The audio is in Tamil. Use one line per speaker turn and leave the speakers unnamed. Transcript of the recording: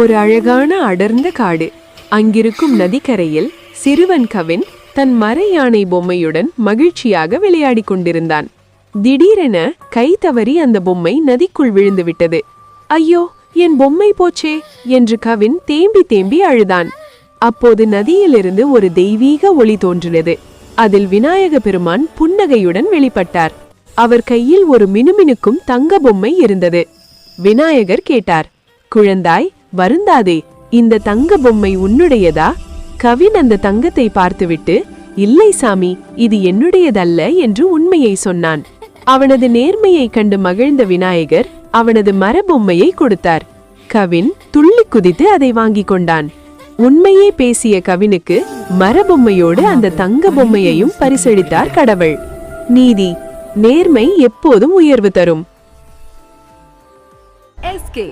ஒரு அழகான அடர்ந்த காடு. அங்கிருக்கும் நதிக்கரையில் சிறுவன் கவின் தன் மர யானை பொம்மையுடன் மகிழ்ச்சியாக விளையாடிக் கொண்டிருந்தான். திடீரென கை தவறி அந்த பொம்மை நதிக்குள் விழுந்துவிட்டது ஐயோ என் பொம்மை போச்சே என்று கவின் தேம்பி தேம்பி அழுதான். அப்போது நதியிலிருந்து ஒரு தெய்வீக ஒளி தோன்றினது அதில் விநாயக பெருமான் புன்னகையுடன் வெளிப்பட்டார். அவர் கையில் ஒரு மினுமினுக்கும் தங்க பொம்மை இருந்தது. விநாயகர் கேட்டார் குழந்தாய் வருந்தாதே இந்த தங்க பொம்மை உன்னுடையதா? கவின் அந்த தங்கத்தை பார்த்துவிட்டு இல்லை சாமி இது என்னுடையதல்ல என்று உண்மையை சொன்னான். அவனது நேர்மையை கண்டு மகிழ்ந்த விநாயகர் அவனது மரபொம்மையை கொடுத்தார். கவின் துள்ளி குதித்து அதை வாங்கிக் கொண்டான். உண்மையே பேசிய கவினுக்கு மரபொம்மையோடு அந்த தங்க பொம்மையையும் பரிசளித்தார் கடவுள். நீதி நேர்மை எப்போதும் உயர்வு தரும்.
எஸ்கே